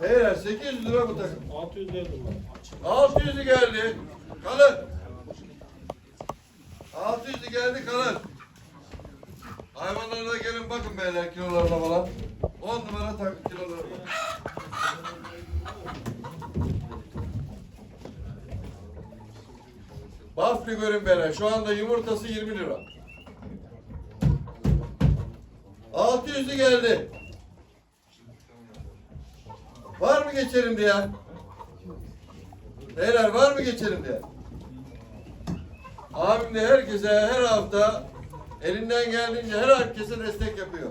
Beyler 800 lira bu takım. 600 verdim ben. 600'ü geldi. Kalır. 600'ü geldi kalır. Hayvanlara gelin bakın beyler kilolarına falan. 10 numara takım kiloları var. Bafli görün beyler. Şu anda yumurtası 20 lira. 600'ü geldi. Var mı geçelim diye? Beyler var mı geçelim diye? Abim de herkese her hafta elinden geldiğince her herkese destek yapıyor.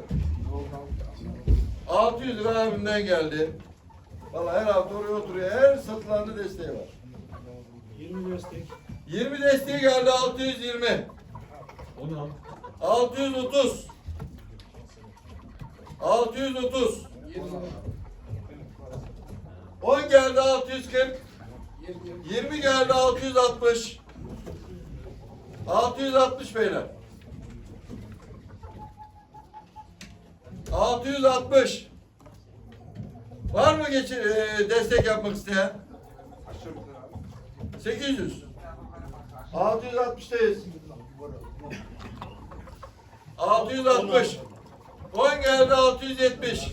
600 lira abimden geldi. Vallahi her hafta oraya oturuyor. Her satılanda desteği var. 20 destek. 20 desteği geldi 620. 10 630. 630. 10 geldi 640. 20 geldi 660. 660 beyler. 660. Var mı geçi, e, destek yapmak isteyen? 800. 660'tayız. 660. 10 geldi 670.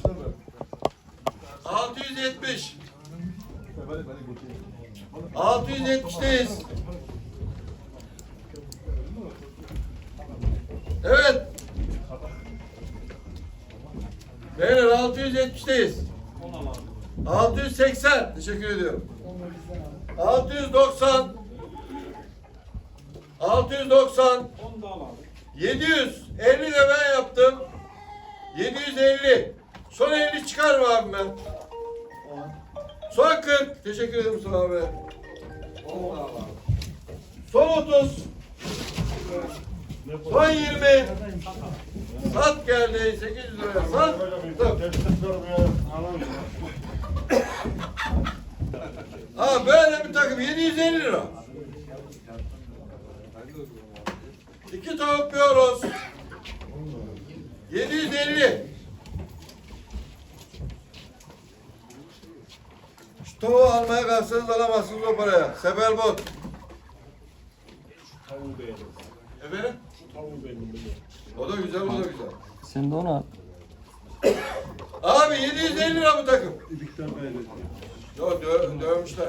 670. 670'teyiz. Evet. Beyler 670'teyiz. 680. Teşekkür ediyorum. 690. 690. 10 daha var. 750 de ben yaptım. 750. Son 50 çıkar mı abi ben? Son 40. Teşekkür ederim Mustafa abi. Son 30. Son 20. Sat geldi 800 liraya. Sat. Ha böyle bir takım 750 lira. İki tavuk bir horoz. 750. tavuğu almaya kalksanız alamazsınız o paraya. Sebel bot. Tavuğu beğendim. Efendim? Tavuğu beğendim. O da güzel, o da güzel. Sen de onu al. Abi 750 lira bu takım. İbikten beğendim. Yok dö dövmüşler.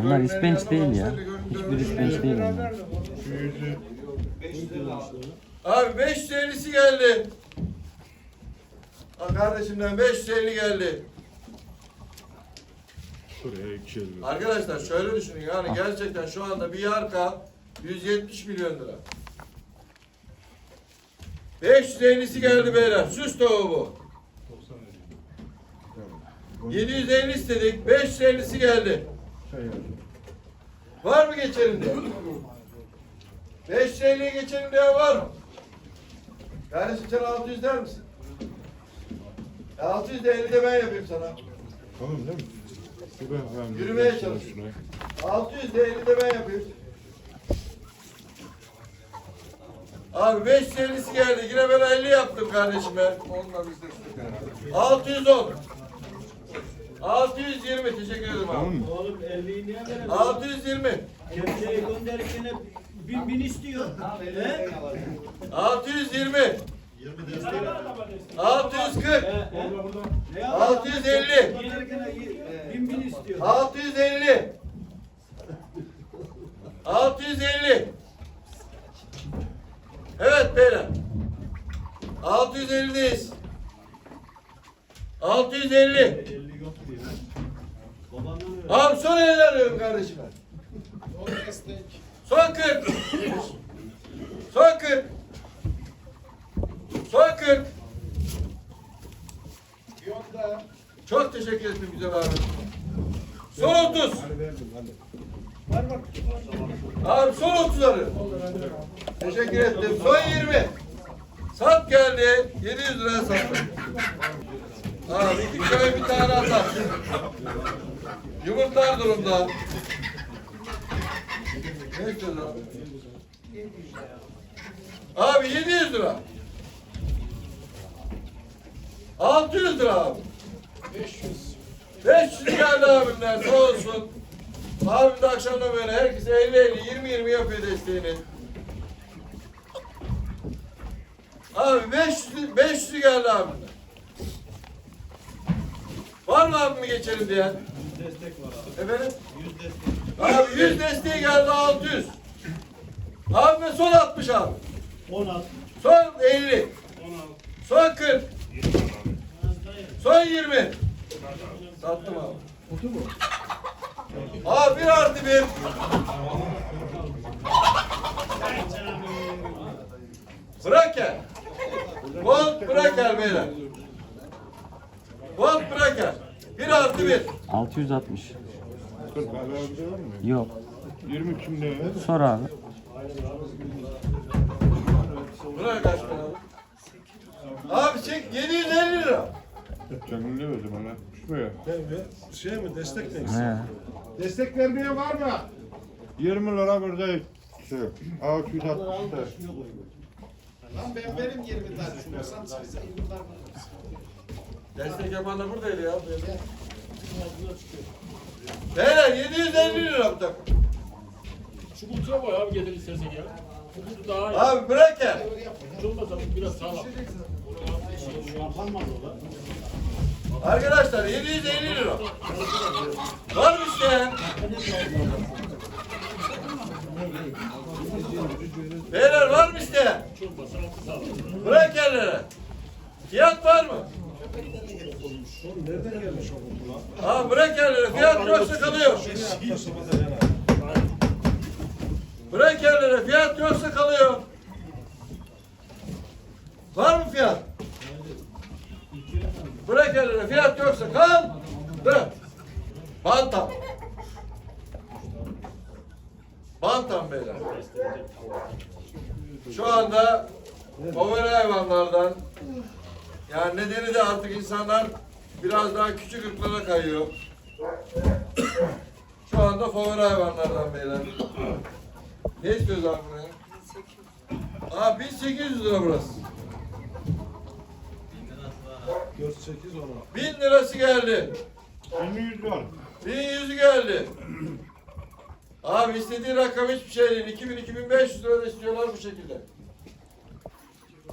Onlar ispenç değil ya. Hiçbir ispenç değil onlar. Abi 550'si geldi. Kardeşimden 550 geldi. Şuraya 250. Arkadaşlar şöyle düşünün yani gerçekten şu anda bir yarka 170 milyon lira. 550'si geldi beyler. Süs tavuğu bu. 750 istedik. 550'si geldi. Var mı geçelim diye? 550'ye geçelim diye var mı? Kardeşim sen 600 der misin? 600 de 50 de ben yapayım sana. Tamam değil mi? Yürümeye çalış. 600 de 50 de ben yapayım. Abi 550'si geldi. Yine ben 50 yaptım kardeşime. Onunla biz de 610. 620 teşekkür ederim abi. Oğlum 50'yi niye verelim? 620. Kepçeyi gönderirken bin bin istiyor. He? 620. 640. Ne 650. Gönderirken bin bin istiyor. 650. 650. Evet beyler. 650'deyiz. 650. 50 yok diyor. Babandan öyle. Abi son 50 arıyorum kardeşime. Son 40. Son 40. Son 40. Çok teşekkür ederim güzel abi. Son 30. Abi son 30'ları. Teşekkür ettim. Son 20. Sat geldi. 700 liraya sattım. Abi iki köy bir tane atar. Yumurtlar durumda. Ne abi? Abi 700 lira. 600 lira abi. 500. 500 geldi abimden sağ olsun. Abim de akşamdan böyle herkese 50 50 20 20 yapıyor desteğini. Abi 500 500 geldi abimden. Var mı abimi geçelim diyen? Destek var abi. Efendim? Yüz destek. Abi 100 desteği geldi 600. Abime son 60 abi. 16. Son 50. 16. Son 40. Son 20. Sattım abi. Abi bir artı bir. Bırak gel. Volt bırak gel beyler. Volt bırak gel. Bir artı bir. 660. 40 hala bir şey var mı? Yok. 20 kimde? Sor abi. Bırak kaç para abi? Abi çek 750 lira. Canım ne verdim bana? Şuraya. Şey mi destek mi? He. Destek vermeye var mı? 20 lira burada şey. 660. Lan ben benim 20 tane şunu sat size bunlar. Destek yapan da buradaydı ya. Beyler 750 lira bu takım. Şu kutuya koy abi getir istersen ya. Bu kutu daha iyi. Abi bırak. Hiç olmazsa bu biraz sağlam. Yapamaz o da. Arkadaşlar 750 lira. Var mı isteyen? Beyler var mı isteyen? Bırak yerlere. Fiyat var mı? Abi bırak yerlere. Fiyat yoksa kalıyor. Bırak yerlere. Fiyat yoksa kalıyor. Var mı fiyat? Bırak yerlere. Fiyat yoksa kal. Bırak. Bantam. Bantam beyler. Şu anda favori hayvanlardan yani nedeni de artık insanlar biraz daha küçük ırklara kayıyor. Şu anda favori hayvanlardan beyler. Ne istiyoruz abi buraya? Aa 1800 lira burası. 4 8 10. 1000 lirası geldi. 1100 var. 1100 geldi. Abi istediği rakam hiçbir şey değil. 2000 2500 lira da istiyorlar bu şekilde.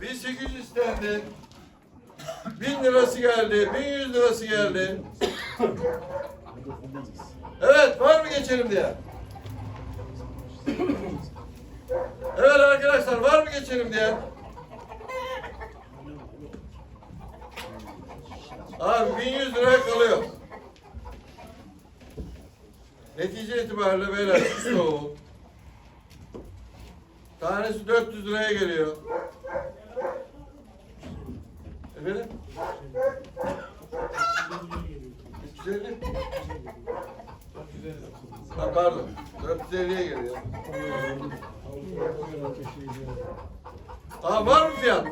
1800 istendi. 1000 lirası geldi. 1100 lirası geldi. Evet var mı geçelim diye? Evet arkadaşlar var mı geçelim diye? Abi 1100 liraya kalıyor. Netice itibariyle beyler şu soğuğu. Tanesi 400 liraya geliyor. Efendim? 350. Ha, pardon. 450'ye geliyor. Aa var mı fiyat?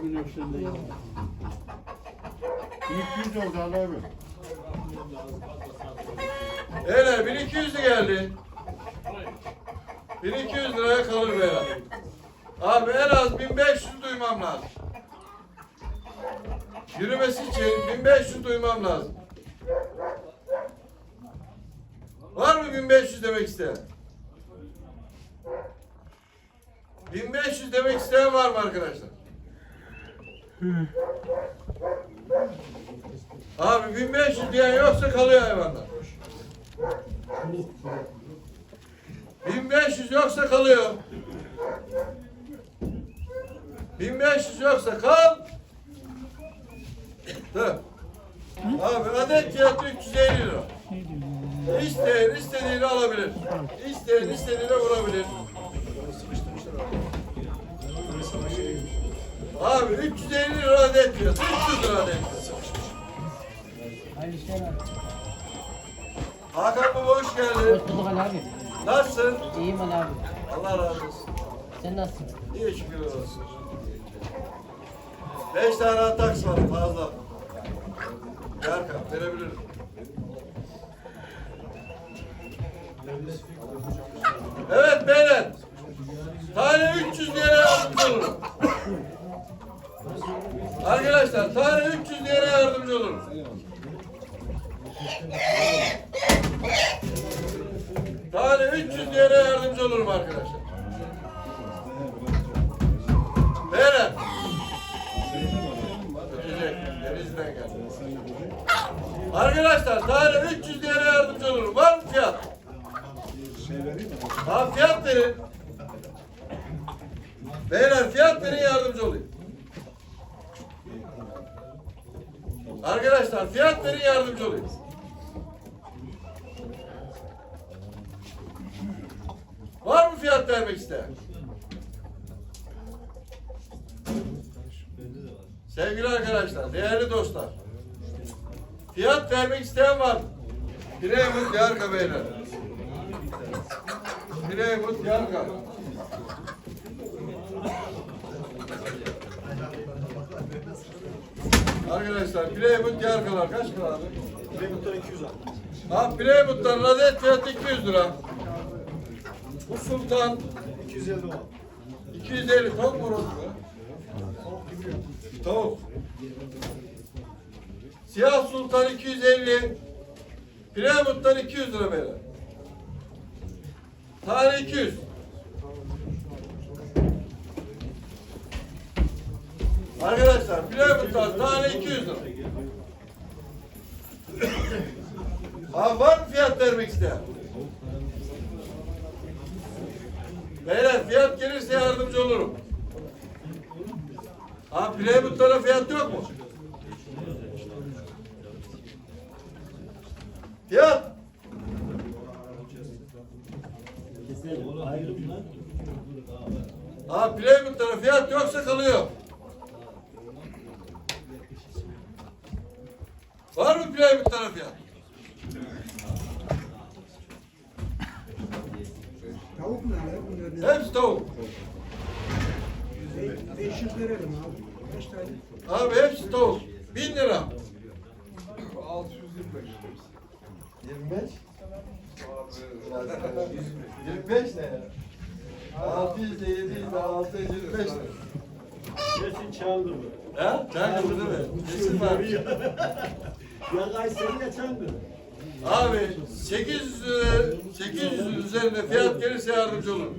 1200 oldu abi. Beyler 1200 geldi. 1200 liraya kalır beyler. Abi en az 1500 duymam lazım. Yürümesi için 1500 duymam lazım. Var mı 1500 demek isteyen? 1500 demek isteyen var mı arkadaşlar? Abi 1500 diyen yoksa kalıyor hayvanlar. 1500 yoksa kalıyor. 1500 yoksa kal. Dur. Abi adet fiyatı 350 lira. İsteyen istediğini alabilir. İsteyen istediğine vurabilir. Abi 350 lira adet fiyatı. 300 lira adet fiyatı. Hakan baba hoş geldin. Hoş bulduk Ali abi. Nasılsın? İyiyim Ali abi. Allah razı olsun. Sen nasılsın? İyi şükür olsun. Beş tane ataks var fazla. Yarka verebilirim. Evet beyler. Tane 300 liraya yardımcı olun. Arkadaşlar tane 300 liraya yardımcı olun. 300 diyene yardımcı olurum arkadaşlar. Beyler. Ötecek. Denizli'den geldi. Arkadaşlar tane 300 diyene yardımcı olurum. Var mı fiyat? Tamam fiyat verin. Beyler fiyat verin yardımcı olayım. Arkadaşlar fiyat verin yardımcı olayım. Var mı fiyat vermek isteyen? Sevgili arkadaşlar, değerli dostlar. Fiyat vermek isteyen var mı? Bireymut Yarka Beyler. Bireymut Yarka. Arkadaşlar Bireymut Yarkalar kaç kadar abi? Remut'tan 200 al. Ha Bireymut'tan adet fiyatı 200 lira. Bu sultan 250 al. 250 tavuk mu orası? Tavuk. Siyah sultan 250. Piramut'tan 200 lira beyler. Tane 200. Arkadaşlar Piramut'tan tane 200 lira. Ha var mı fiyat vermek isteyen? Beyler fiyat gelirse yardımcı olurum. Ha Playbut'lara fiyat yok mu? Fiyat. Ha Playbut'lara fiyat yoksa kalıyor. Var mı Playbut'lara fiyat? Tavuk mu ya bunların? Hepsi tavuk. 500 verelim abi. Kaç tane? Abi hepsi tavuk. Bin lira. 625. 25? 25 ne ya? 600 de 700 de 625 lira. Kesin Çankırı. Ha? Çankırı değil mi? Kesin var. Ya Kayseri ya Çankırı. Abi 800 lira, 800 üzerinde fiyat gelirse yardımcı olurum.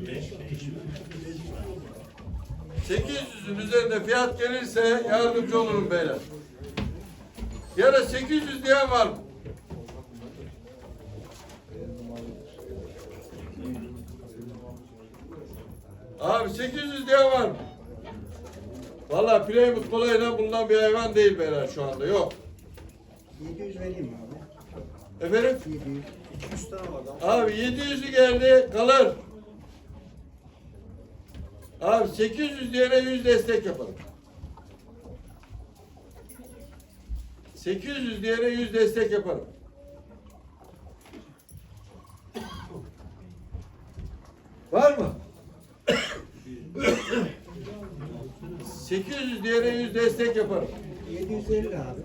800'ün üzerinde fiyat gelirse yardımcı olurum beyler. Ya da 800 diyen var mı? Abi 800 diyen var mı? Valla Playmut kolayla bulunan bir hayvan değil beyler şu anda yok. 700 vereyim abi. Efendim? 700. 200 tane var. Abi 700'ü geldi kalır. Abi 800 diyene 100 destek yaparım. 800 diyene 100 destek yaparım. Var mı? 800 diyene 100 destek yaparım. 750 abi.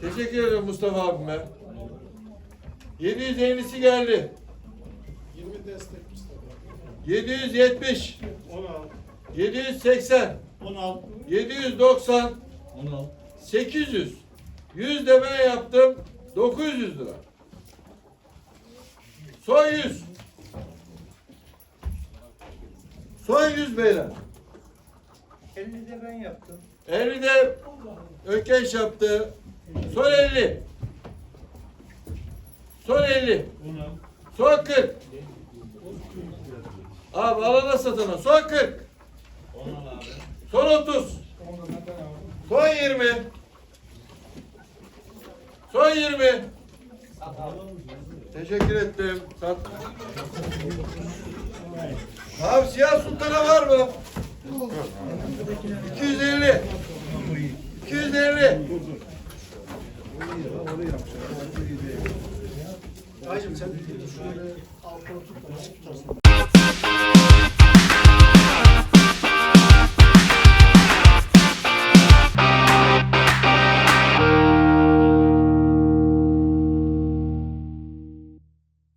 Teşekkür ederim Mustafa abime. 750'si geldi. 20 destek Mustafa. 770, 10 al. 780, 10 al. 790, 10 al. 800. 100 de ben yaptım. 900 lira. Son 100. Son 100 beyler. 50 de ben yaptım. 50 de Ökeş yaptı. Son 50. Son 50. 10 al. Son 40. Abi alana satana. Son 40. 10 al abi. Son 30. Son 20. Son 20. Teşekkür ettim. Sat. Abi siyah sultana var mı? 250. 250.